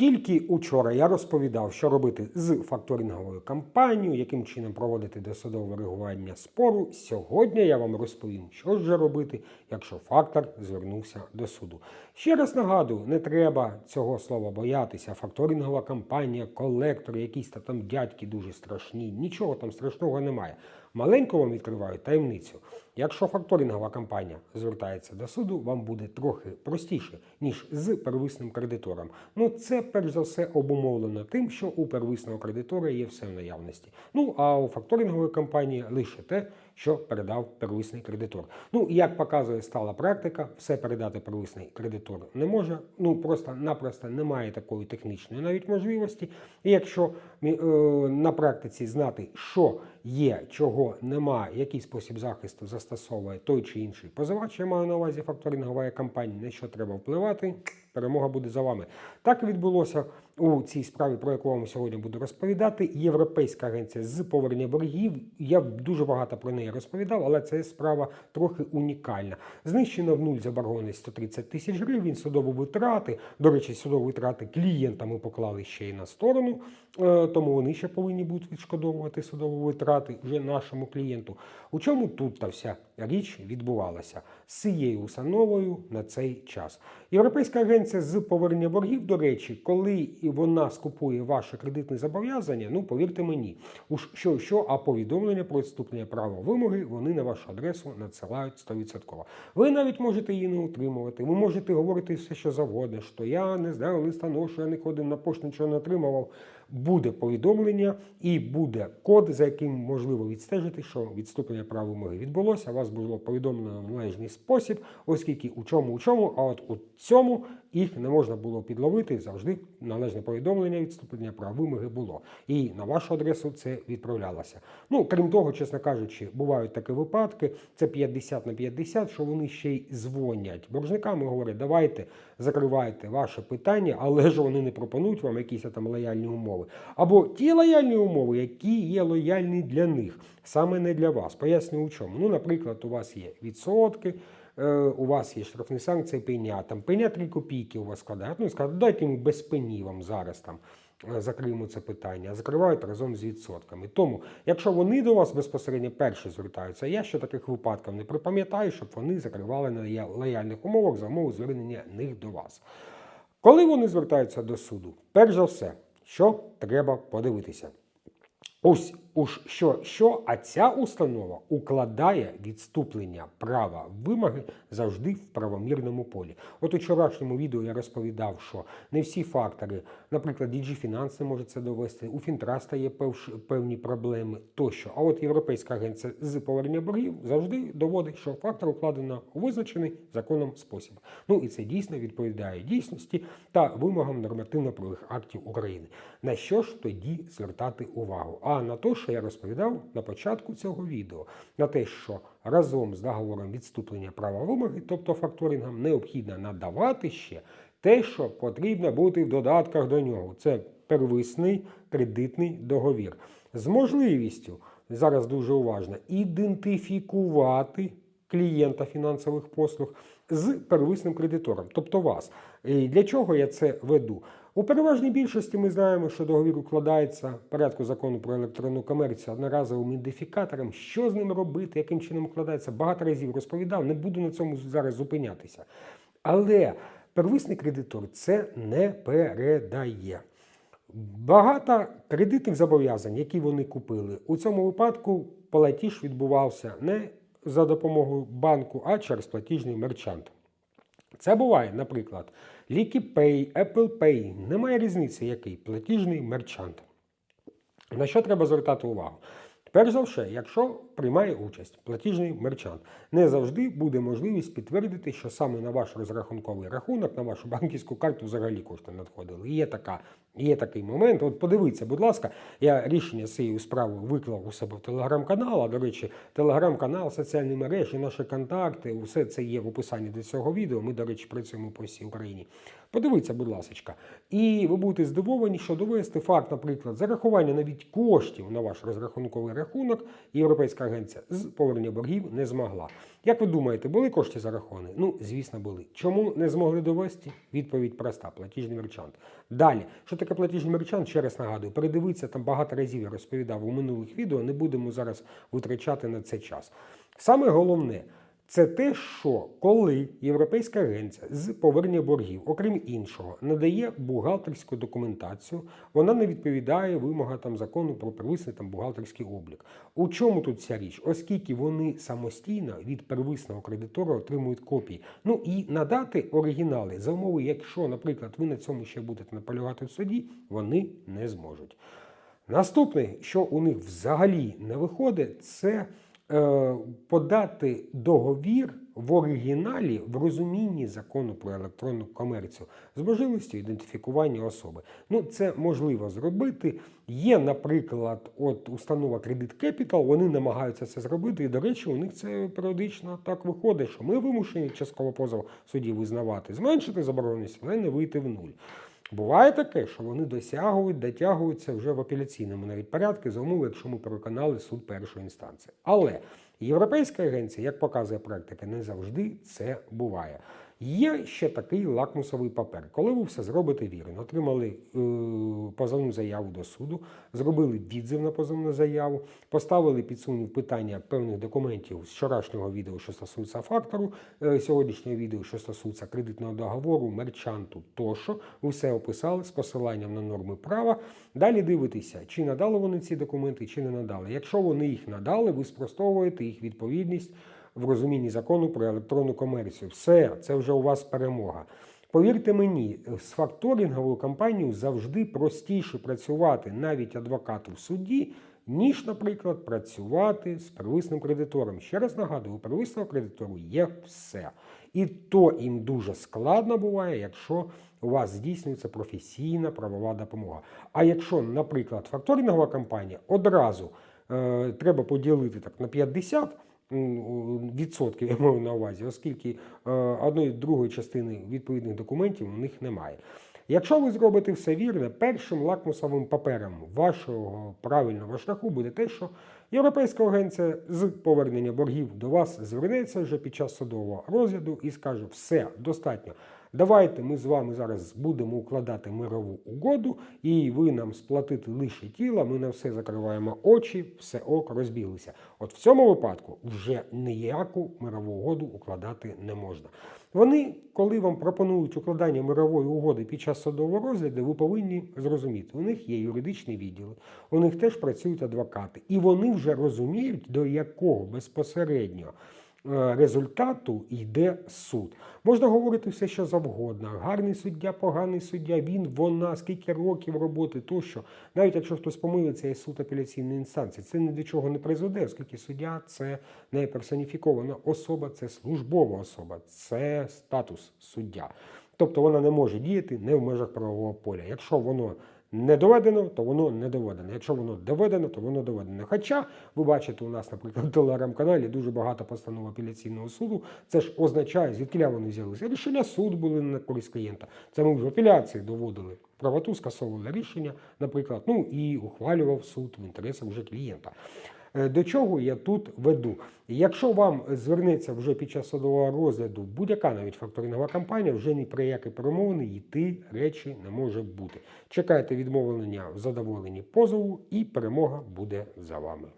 Тільки учора я розповідав, що робити з факторинговою компанією, яким чином проводити досудове реагування спору. Сьогодні я вам розповім, що ж робити, якщо фактор звернувся до суду. Ще раз нагадую, не треба цього слова боятися. Факторингова компанія, колектори, якісь там дядьки дуже страшні. Нічого там страшного немає. Маленько вам відкриваю таємницю. Якщо факторингова компанія звертається до суду, вам буде трохи простіше, ніж з первисним кредитором. Ну, це перш за все обумовлено тим, що у первисного кредитора є все в наявності. Ну а у факторингової компанії лише те, що передав первисний кредитор. Ну, як показує стала практика, все передати первисний кредитор не може. Ну просто-напросто немає такої технічної навіть можливості. І якщо е, на практиці знати, що є, чого нема, який спосіб захисту застосовує той чи інший позивач, я маю на увазі факторингова компанія, на що треба впливати, перемога буде за вами. Так відбулося у цій справі, про яку вам сьогодні буду розповідати. Європейська агенція з повернення боргів. Я дуже багато про неї розповідав, але це справа трохи унікальна. Знищено в нуль заборгованість 130 тисяч гривень, судові витрати. До речі, судові витрати клієнтами поклали ще й на сторону, тому вони ще повинні будуть відшкодовувати судові витрати вже нашому клієнту. У чому тут та вся річ відбувалася з цією установою на цей час? Європейська агенція з повернення боргів, до речі, коли вона скупує ваше кредитне зобов'язання, ну повірте мені, уж що, що, а повідомлення про відступлення права вимоги вони на вашу адресу надсилають 100%. Ви навіть можете її не утримувати. Ви можете говорити все, що завгодно, що я не знаю листа ношу, я не ходив на пошту, нічого не отримував. Буде повідомлення і буде код, за яким можливо відстежити, що відступлення права вимоги відбулося. Вас було повідомлено в належний спосіб, оскільки у чому, у чому, а от у цьому їх не можна було підловити. Завжди належне повідомлення відступлення права вимоги було. І на вашу адресу це відправлялося. Ну, крім того, чесно кажучи, бувають такі випадки. Це 50 на 50, що вони ще й дзвонять боржникам і говорять, давайте закривайте ваше питання, але ж вони не пропонують вам якісь там лояльні умови. Або ті лояльні умови, які є лояльні для них, саме не для вас. Поясню у чому. Ну, наприклад, у вас є відсотки. е, У вас є штрафні санкції пеня, там пеня 3 копійки у вас складають. Ну і скажуть, дайте ми без пені вам зараз там е, закриємо це питання, закривають разом з відсотками. Тому, якщо вони до вас безпосередньо перші звертаються, я ще таких випадків не припам'ятаю, щоб вони закривали на лояльних умовах за умови звернення них до вас. Коли вони звертаються до суду, перш за все, що треба подивитися. Ось уж що, що, а ця установа укладає відступлення права вимоги завжди в правомірному полі. От у вчорашньому відео я розповідав, що не всі фактори, наприклад, DG Finance не може це довести, у Фінтраста є певні проблеми тощо. А от Європейська агенція з повернення боргів завжди доводить, що фактор укладено у визначений законом спосіб. Ну і це дійсно відповідає дійсності та вимогам нормативно-правових актів України. На що ж тоді звертати увагу? А на те, що я розповідав на початку цього відео, на те, що разом з договором відступлення права вимоги, тобто факторингам, необхідно надавати ще те, що потрібно бути в додатках до нього. Це первисний кредитний договір з можливістю зараз дуже уважно ідентифікувати клієнта фінансових послуг з первисним кредитором, тобто вас. І для чого я це веду? У переважній більшості ми знаємо, що договір укладається в порядку закону про електронну комерцію одноразовим ідентифікатором. Що з ним робити, яким чином укладається, багато разів розповідав, не буду на цьому зараз зупинятися. Але первисний кредитор це не передає. Багато кредитних зобов'язань, які вони купили, у цьому випадку платіж відбувався не за допомогою банку, а через платіжний мерчант. Це буває, наприклад, LikiPay, Apple Pay, немає різниці, який платіжний мерчант. На що треба звертати увагу? Перш за все, якщо приймає участь платіжний мерчант, не завжди буде можливість підтвердити, що саме на ваш розрахунковий рахунок, на вашу банківську карту взагалі кошти надходили. Є така Є такий момент. От подивіться, будь ласка, я рішення з цією справою виклав у себе в телеграм-канал. А до речі, телеграм-канал, соціальні мережі, наші контакти, усе це є в описанні до цього відео. Ми, до речі, працюємо по всій Україні. Подивіться, будь ласка. І ви будете здивовані, що довести факт, наприклад, зарахування навіть коштів на ваш розрахунковий рахунок Європейська агенція з повернення боргів не змогла. Як ви думаєте, були кошти за рахунок? Ну, звісно, були. Чому не змогли довести? Відповідь проста: платіжний мерчант. Далі, що таке платіжний мерчант? Ще раз нагадую, передивіться там багато разів я розповідав у минулих відео. Не будемо зараз витрачати на це час. Саме головне. Це те, що коли Європейська агенція з повернення боргів, окрім іншого, надає бухгалтерську документацію, вона не відповідає вимогам закону про первисний там бухгалтерський облік. У чому тут ця річ? Оскільки вони самостійно від первисного кредитора отримують копії. Ну і надати оригінали за умови, якщо, наприклад, ви на цьому ще будете наполягати в суді, вони не зможуть. Наступне, що у них взагалі не виходить, це подати договір в оригіналі в розумінні закону про електронну комерцію з можливістю ідентифікування особи. Ну, це можливо зробити. Є, наприклад, от установа Credit Capital, вони намагаються це зробити. І, до речі, у них це періодично так виходить, що ми вимушені частково позов в суді визнавати, зменшити забороненість, але не вийти в нуль. Буває таке, що вони досягують, дотягуються вже в апеляційному навіть порядку за умови, якщо ми переконали суд першої інстанції. Але Європейська агенція, як показує практика, не завжди це буває. Є ще такий лакмусовий папер. Коли ви все зробите вірно, отримали е, позовну заяву до суду, зробили відзив на позовну заяву, поставили під сумнів питання певних документів з вчорашнього відео, що стосується фактору, е, сьогоднішнього відео, що стосується кредитного договору, мерчанту тощо, ви все описали з посиланням на норми права. Далі дивитеся, чи надали вони ці документи, чи не надали. Якщо вони їх надали, ви спростовуєте їх відповідність в розумінні закону про електронну комерцію. Все, це вже у вас перемога. Повірте мені, з факторинговою компанією завжди простіше працювати навіть адвокату в суді, ніж, наприклад, працювати з первисним кредитором. Ще раз нагадую, у первисного кредитору є все. І то їм дуже складно буває, якщо у вас здійснюється професійна правова допомога. А якщо, наприклад, факторингова компанія одразу е, треба поділити так на 50, м, відсотків я маю на увазі, оскільки е, одної другої частини відповідних документів у них немає. Якщо ви зробите все вірно, першим лакмусовим папером вашого правильного шляху буде те, що Європейська агенція з повернення боргів до вас звернеться вже під час судового розгляду і скаже: все достатньо. Давайте ми з вами зараз будемо укладати мирову угоду, і ви нам сплатите лише тіло, ми на все закриваємо очі, все ок, розбіглися. От в цьому випадку вже ніяку мирову угоду укладати не можна. Вони, коли вам пропонують укладання мирової угоди під час судового розгляду, ви повинні зрозуміти, у них є юридичні відділи, у них теж працюють адвокати, і вони вже розуміють, до якого безпосередньо результату йде суд. Можна говорити все, що завгодно. Гарний суддя, поганий суддя, він, вона, скільки років роботи, тощо. Навіть якщо хтось помилиться і суд апеляційної інстанції, це ні до чого не призведе, оскільки суддя це не персоніфікована особа, це службова особа, це статус суддя. Тобто вона не може діяти не в межах правового поля. Якщо воно не доведено, то воно не доведено. Якщо воно доведено, то воно доведено. Хоча ви бачите, у нас, наприклад, в телеграм-каналі дуже багато постанов апеляційного суду. Це ж означає, звідки вони взялися. Рішення суду були на користь клієнта. Це ми вже апеляції доводили. Правоту скасовували рішення, наприклад, ну і ухвалював суд в інтересах вже клієнта. Е, До чого я тут веду? Якщо вам звернеться вже під час судового розгляду будь-яка навіть факторингова компанія, вже ні про які перемовини йти речі не може бути. Чекайте відмовлення в задоволенні позову, і перемога буде за вами.